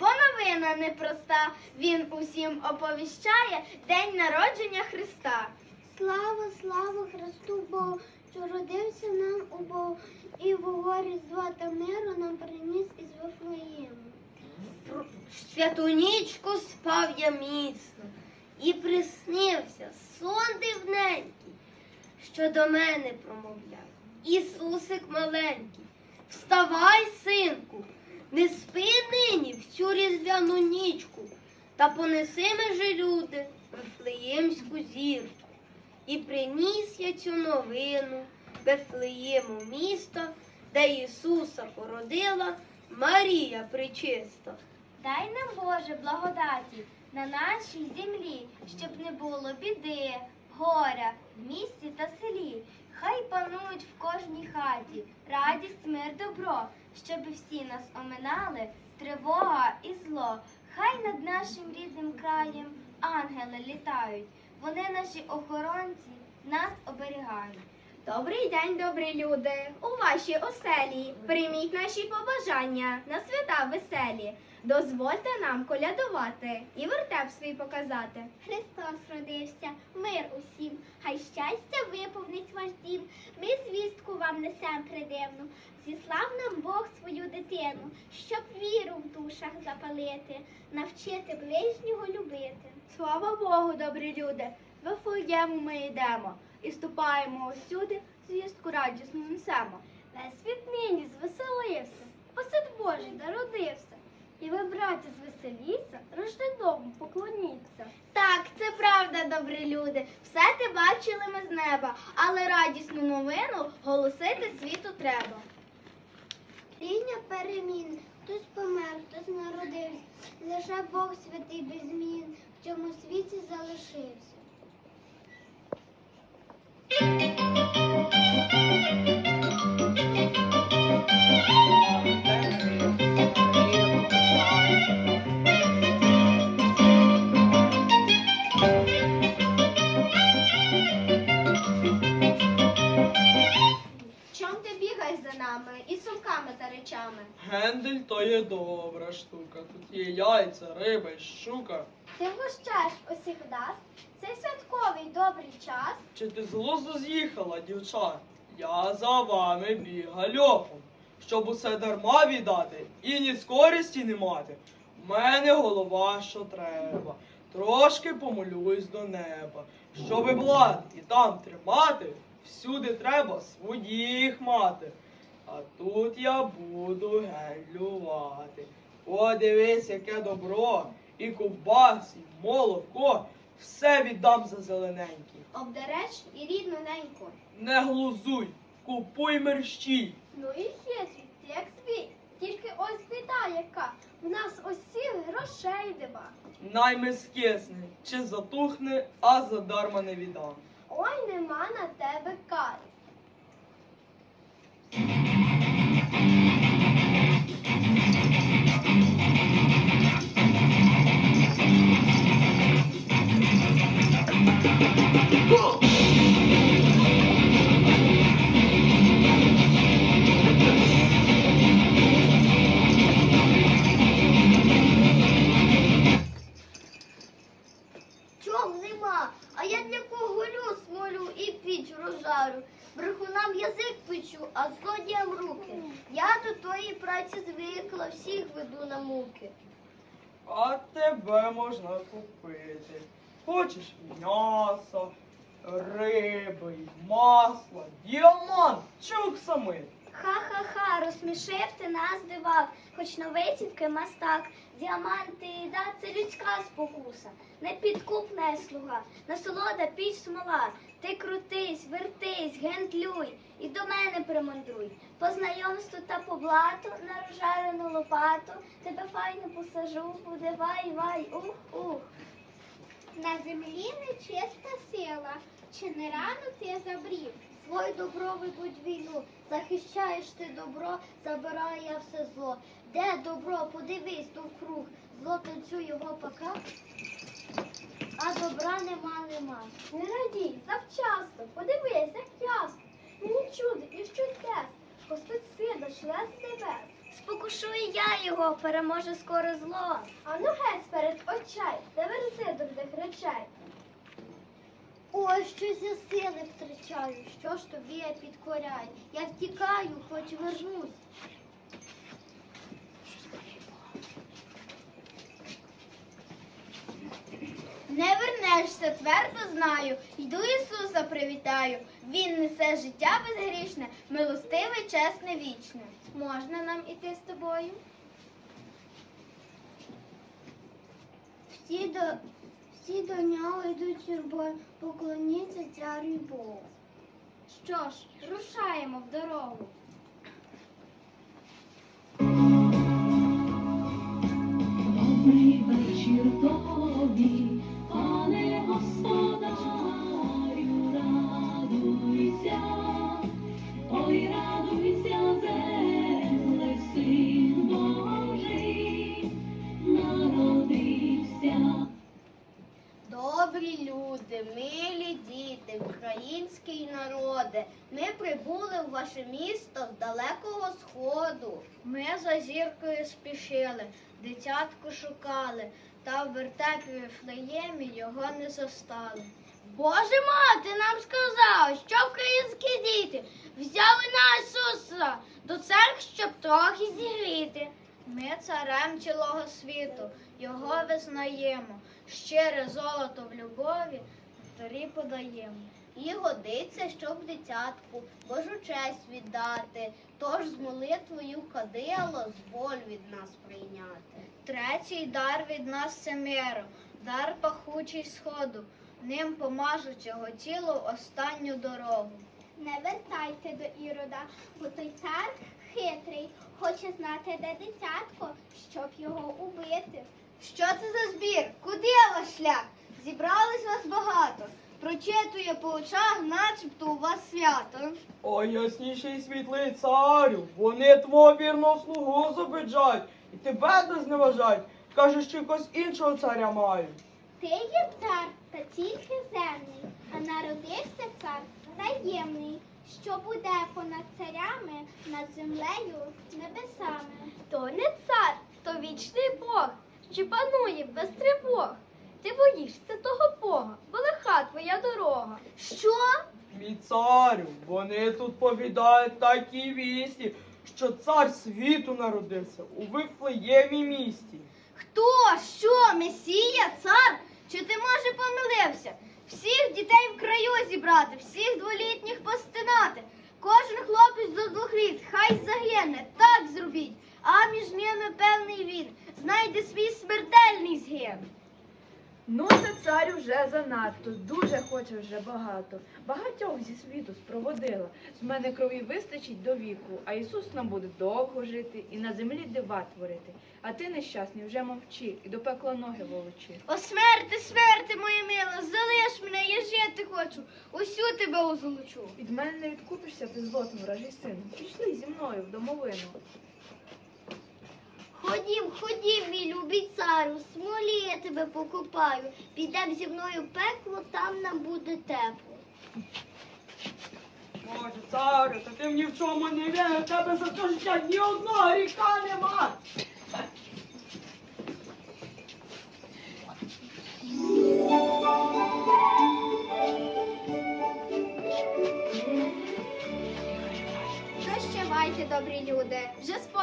бо новина непроста. Він усім оповіщає день народження Христа. Слава, слава Христу Богу, що родився нам у Богу, і в горі зла та миру нам приніс із Вифлеєму. Святу нічку спав я міцно і приснився сон дивненький, що до мене промовляв. Ісусик маленький, вставай, синку, не спи нині всю різдвяну нічку, та понеси межи люди Вифлеємську зірку. І приніс я цю новину Вифлеєму місто, де Ісуса породила Марія причиста. Дай нам, Боже, благодаті на нашій землі, щоб не було біди, горя в місті та селі. Хай панують в кожній хаті радість, мир, добро, щоб всі нас оминали, тривога і зло. Хай над нашим рідним краєм ангели літають, вони наші охоронці нас оберігають. Добрий день, добрі люди! У вашій оселі прийміть наші побажання на свята веселі. Дозвольте нам колядувати і вертеп свій показати. Христос родився, мир усім, хай щастя виповнить ваш дім. Ми звістку вам несем придивну. Зіслав нам Бог свою дитину, щоб віру в душах запалити, навчити ближнього любити. Слава Богу, добрі люди! В Вифлеєму ми йдемо і ступаємо усюди, звістку радісну несемо. Весь світ нині звеселився, посад Божий народився. І ви, браті, звеселіться, рожденому поклоніться. Так, це правда, добрі люди. Все те бачили ми з неба, але радісну новину голосити світу треба. Рівня перемін, хтось помер, хтось народився. Лише Бог святий без змін в цьому світі залишився. Чом ти бігаєш за нами речами? Гендель то є добра штука. Тут є яйця, риба щука. Ти вгощаєш усіх нас цей святковий добрий час. Чи ти з глузду з'їхала, дівча? Я за вами біга льохом, щоб усе дарма віддати і ні з користі не мати. В мене голова, що треба. Трошки помолюсь до неба. Щоби блад і там тримати, всюди треба своїх мати. А тут я буду гелювати. Подивись, яке добро, і ковбас, і молоко. Все віддам за зелененькі. Обдереш і рідну неньку. Не глузуй, купуй мерщій. Ну і хитрий, ти як свій. Тільки ось біда яка. В нас усіх грошей нема. Найми скисне, чи затухне, а задарма не віддам. Ой, нема на тебе кари. Чом веду на муки. А тебе можна купити. Хочеш м'яса, риби, й масла, діамант, чук самий. Ха-ха-ха, розсмішив ти нас дивак, хоч новий тільки мастак. Діаманти і да, це людська спокуса, не підкупна слуга, насолода піч смола. Ти крутись, вертись, гентлюй і до мене примандруй. По знайомству та по блату на розжарену лопату тебе файно посажу, буде вай, вай, ух, ух. На землі нечиста сила, чи не рано ти забрів? Свой добро ведуть війну, захищаєш ти добро, забираю я все зло. Де добро, подивись довкруг, зло танцює в опаках, а добра нема, нема. Не радій, завчасно, подивись, як ясно. Мені чудо і чудес, Господь сина член з небес. Спокушую я його, переможе скоро зло. А ну геть перед очай, не верзи дурних речей. Ой, щось я сили втрачаю, що ж тобі я підкоряю? Я втікаю, хоч вернусь. Не вернешся, твердо знаю. Йду Ісуса привітаю. Він несе життя безгрішне, милостиве, чесне, вічне. Можна нам іти з тобою? Всі до, всі до нього йдуть юрбою, поклоніться царю Богу. Що ж, рушаємо в дорогу. Добрий вечір тобі, милі діти, український народи, ми прибули в ваше місто з далекого сходу. Ми за зіркою спішили, дитятку шукали, та в вертепі Вифлеємі його не застали. Боже мати нам сказала, що українські діти взяли на Ісуса до церкви, щоб трохи зігріти. Ми царем цілого світу, його визнаємо, щире золото в любові вторі подаємо. І годиться, щоб дитятку Божу честь віддати, тож з молитвою кадило зволь від нас прийняти. Третій дар від нас це миру, дар пахучий сходу, ним помажуть його тіло в останню дорогу. Не вертайте до Ірода, бо той цар хитрий, хоче знати, де дитятко, щоб його убити. Що це за збір? Куди ваш шлях? Зібрались вас багато. Прочитує по очах, начебто у вас свято. О, ясніший світлий царю, вони твого вірного слугу забиджать і тебе не зневажать. Кажеш, що якогось іншого царя мають. Ти є цар, та тільки земний, а народився цар таємний, що буде понад царями, над землею, небесами. То не цар, то вічний Бог, чи панує без тривог. Ти боїшся того Бога, дорога. Що? Мій царю, вони тут повідають такі вісті, що цар світу народився у Вифлеємі місті. Хто? Що? Месія? Цар? Чи ти може помилився? Всіх дітей в краю зібрати, всіх дволітніх постинати. Кожен хлопець до двох літ, хай загине, так зробіть. А між ними певний він знайде свій смертельний згин. Ну, це цар вже занадто, дуже хоче вже багато. Багатьох зі світу спроводила. З мене крові вистачить до віку, а Ісус нам буде довго жити і на землі дива творити. А ти нещасний, вже мовчи і до пекла ноги волочи. О, смерти, смерти, моя мила, залиш мене, я жити хочу, усю тебе озолочу. Від мене не відкупишся ти злотом, вражий сину. Пішли зі мною в домовину. Ходім, ходім, мій любий царю, смолі я тебе покупаю. Підем зі мною в пекло, там нам буде тепло. Боже, царю, та ти ні в чому не віриш, у тебе за це життя ні одного гріха нема.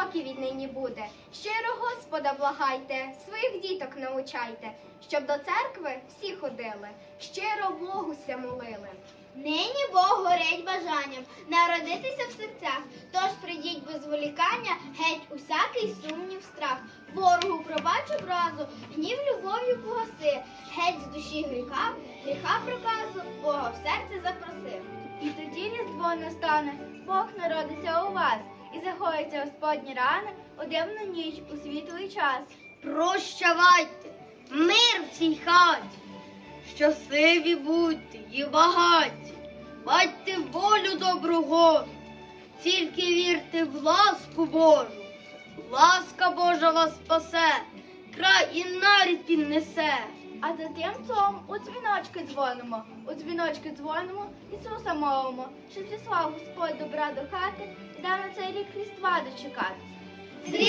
Спокій віднині буде. Щиро Господа благайте, своїх діток научайте, щоб до церкви всі ходили, щиро Богуся молили. Нині Бог горить бажанням народитися в серцях. Тож прийдіть без зволікання, геть усякий сумнів, страх. Ворогу пробач образу, гнів любов'ю погаси, геть з душі гріха, гріха проказу, Бога в серце запросив. І тоді різдво настане, Бог народиться у вас, і захоїться Господні рани у дивну ніч у світлий час. Прощавайте, мир в цій хаті, щасливі будьте і багаті, бачте волю добру гору, тільки вірте в ласку Божу, ласка Божа вас спасе, край і нарід піднесе. А за тим цом у дзвіночки дзвонимо, у дзвіночки дзвонимо, Ісуса мовимо, що зіслав Господь добра до хати, і на цей рік Різдва дочекати. З Різдвом Христовим!